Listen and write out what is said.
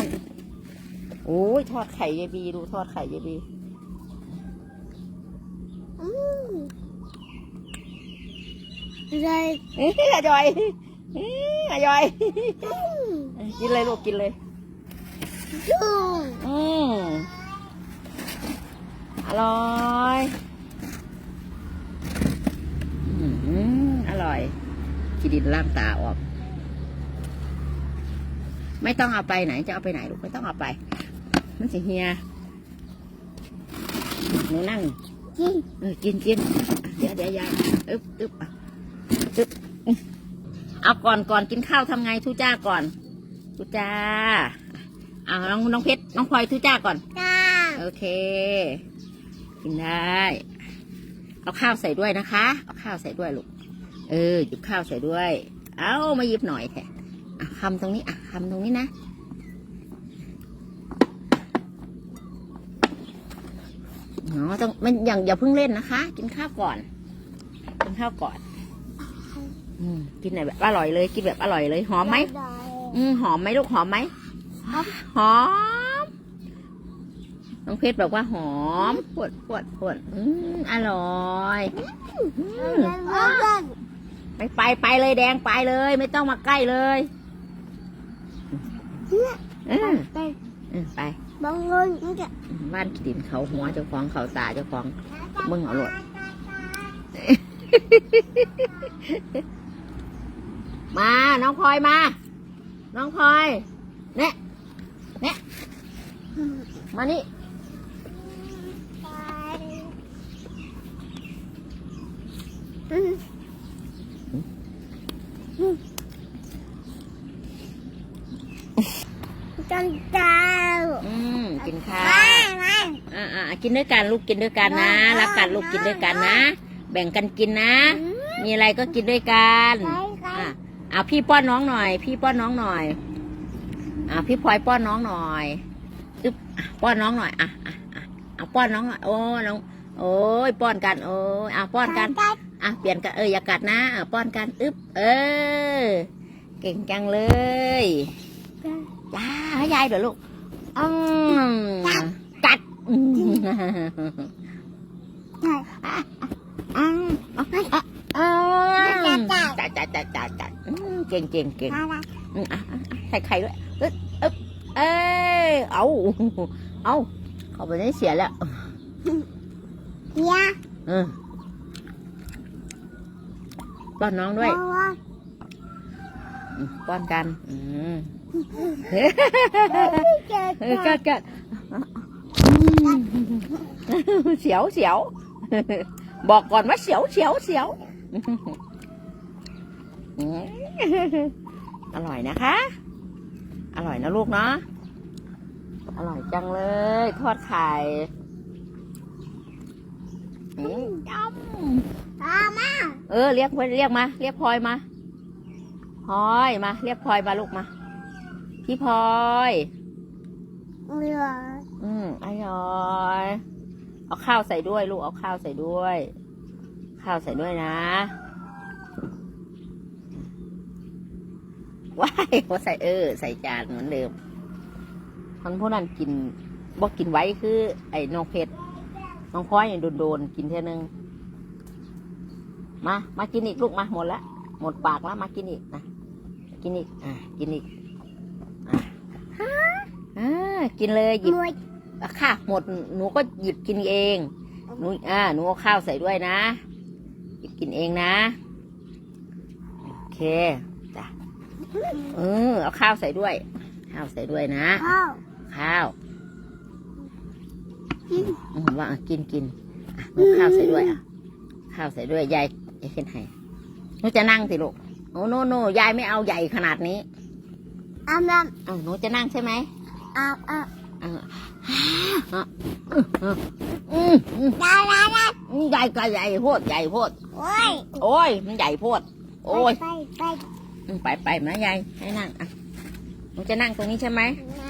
อนโอ้ยทอดไข่ยายบีดูทอดไข่ยายบีอืมเลยอื้ออร่อยอื้ออร่อยอืมกินเลยลูกกินเลยจุ่มอืมอร่อยอืมอร่อยกินดินล่างตาออก ไม่ต้องเอาไปไหนจะเอาไปไหนลูกไม่ต้องเอาไป มันสิเฮียหนูนั่งกินเออกินกินเดี๋ยวเดี๋ยวยายอึบอึบอะอึบเอาก่อนก่อนกินข้าวทำไงทุจ้าก่อนทุจ้าเอาน้องน้องเพชรน้องพลอยทุจ้าก่อนจ้าโอเค กินได้เอาข้าวใส่ด้วยนะคะ เอาข้าวใส่ด้วยลูก เออหยิบข้าวใส่ด้วย เอามาหยิบหน่อยแท้ อะคำตรงนี้อะคำตรงนี้นะอ๋อต้องมันอย่างอย่าเพิ่งเล่นนะคะ กินข้าวก่อน กินข้าวก่อน อืมกินแบบอร่อยเลย กินแบบอร่อยเลย หอมไหมอืมหอมไหมลูกหอมไหมหอม น้องเพชรบอกว่าหอม ปวดปวดปวดอืมอร่อยอืมไปไปไปเลยแดงไปเลย ไม่ต้องมาใกล้เลย เออไปเออไปบางคนมันจะบ้านขีดินเขาหัวเจ้าของเขาตาเจ้าของมึงเอาหลดมา น้องพลอยมา น้องพลอยเนี่ยเนี่ยมานี่ อืมจังจ้าอืมกินข้าวไม่ไม่อ่าอ่ากินด้วยกันลูกกินด้วยกันนะรักกันลูกกินด้วยกันนะ แบ่งกันกินนะ มีอะไรก็กินด้วยกันใช่ใช่อะเอาพี่ป้อนน้องหน่อย พี่ป้อนน้องหน่อยอะพี่พลอยป้อนน้องหน่อยอึ๊บอะป้อนน้องหน่อยอะอะอะเอาป้อนน้องหน่อยโอ้น้องโอ้ยป้อนกันโอ้ยอะป้อนกันอะเปลี่ยนกันเอออย่ากัดนะอะป้อนกันอึ๊บเออ เก่งจังเลย จ้าให้ยายเดี๋ยวลูกอืมกัดอืมใช่อืมอะอะอืมจัดจัดจัดจัดจัดอืมเก่งเก่งเก่งอะไรอืมอะอะอะใส่ไข่ด้วยอึ๊บอึ๊บเอ้ยเอาเอาเข้าไปในเสียแล้วยาเออป้อนน้องด้วยว่าอืมป้อนกัน อืม เจอเออกัดกัดเสียวเสียวบอกก่อนว่าเสียวเสียวเสียวอืมอร่อยนะคะ อร่อยนะลูกเนาะ อร่อยจังเลย ทอดไข่อืมยำตามาเออ เรียกเรียกมา เรียกพลอยมาพลอยมา เรียกพลอยมาลูกมา พี่พลอยเรืออืมอร่อยเอาข้าวใส่ด้วยลูกเอาข้าวใส่ด้วย ข้าวใส่ด้วยนะว้ายเขาใส่เออ ใส่จานเหมือนเดิมคนพวกนั้นกินบอกกินไว้คือ ไอ้น้องเพชรน้องพลอยเนี่ยโดนๆกินเท่านึงมา มากินอีกลูกมาหมดละหมดปากแล้วมากินอีกนะกินอีกอะกินอีกอะอ่า กินเลยหยิบมวยอะค่ะหมดหนูก็หยิบกินเอง หนูอ่าหนูเอาข้าวใส่ด้วยนะ หยิบกินเองนะ โอเคจ้ะเออเอาข้าวใส่ด้วย ข้าวใส่ด้วยนะ ข้าวข้าวอืมว่าอะกินกินอะหนูข้าวใส่ด้วยอะข้าวใส่ด้วยยายยายขึ้นให้หนูจะนั่งสิลูกโอ้โนโนยายไม่เอาใหญ่ขนาดนี้อ้ำน้อ้าวหนูจะนั่งใช่ไหมำ อ้ำอ้ำเอออะอืมอืมอืมดาดาดาใหญ่ก็ใหญ่โพดใหญ่โพด โอ้ยโอ้ย มันใหญ่โพด โอ้ย ไปไปอืมไปไปมายายให้นั่งอะหนูจะนั่งตรงนี้ใช่ไหมนะ